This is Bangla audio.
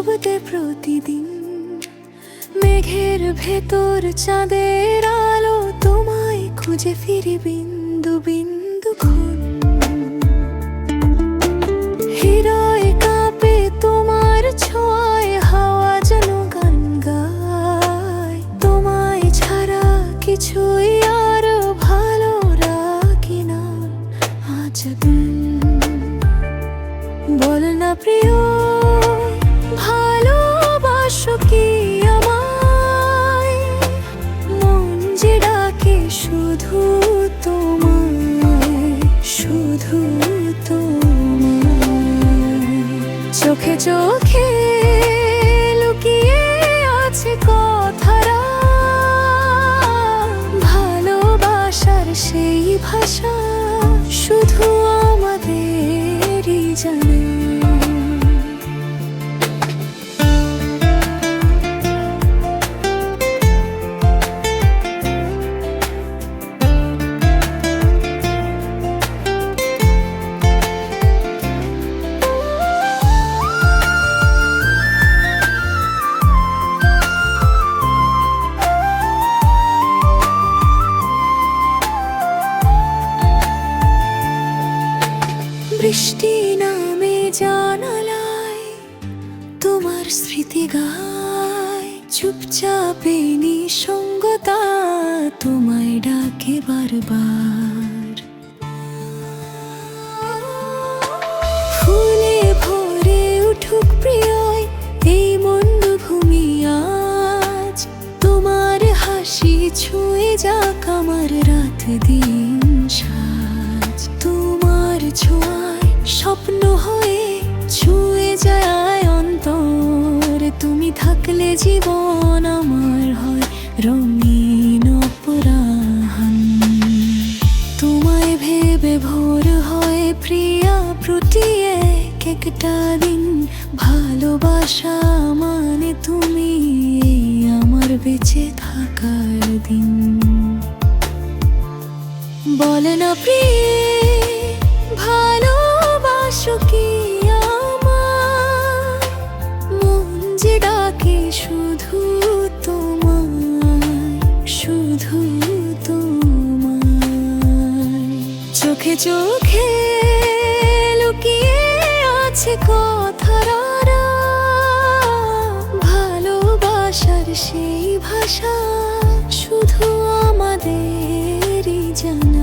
শব্দে প্রতিদিন। মেঘের ভেতর চাঁদের আলো তোমায় খুঁজে ফিরি বিন্দু বিন্দু খুন হৃদয় কাঁপে তোমার হাওয়া যেন গান গায়। তোমায় ছাড়া কিছুই ভালো বল না প্রিয় শুধু তোমায় শুধু তোমায় চোখে চোখে লুকিয়ে আছে কথারা ভালোবাসার সেই ভাষা শুধু আমাদেরই জানা। বৃষ্টি নামে জানালায় তোমার স্মৃতি গায়। চুপচাপে নিঃসঙ্গতা তোমায় ডাকে বারবার। ফুলে ভরে উঠুক প্রিয় এই মন্ডভূমি আজ। তোমার হাসি ছুঁয়ে যাক আমার রাত দিন। হয়ে ছুঁয়ে যায় অন্তর। তুমি থাকলে জীবন আমার হয় রঙিন অপরাহন। তোমায় ভেবে ভোর হয় প্রিয়া প্রুটিয়ে একটা দিন। ভালোবাসা মানে তুমি আমার বেঁচে থাকার দিন। বলে না প্রিয়ে ভালোবাসো চোখে লুকিয়ে আছে কথারা। ভালোবাসার সেই ভাষা শুধু আমাদেরই জানা।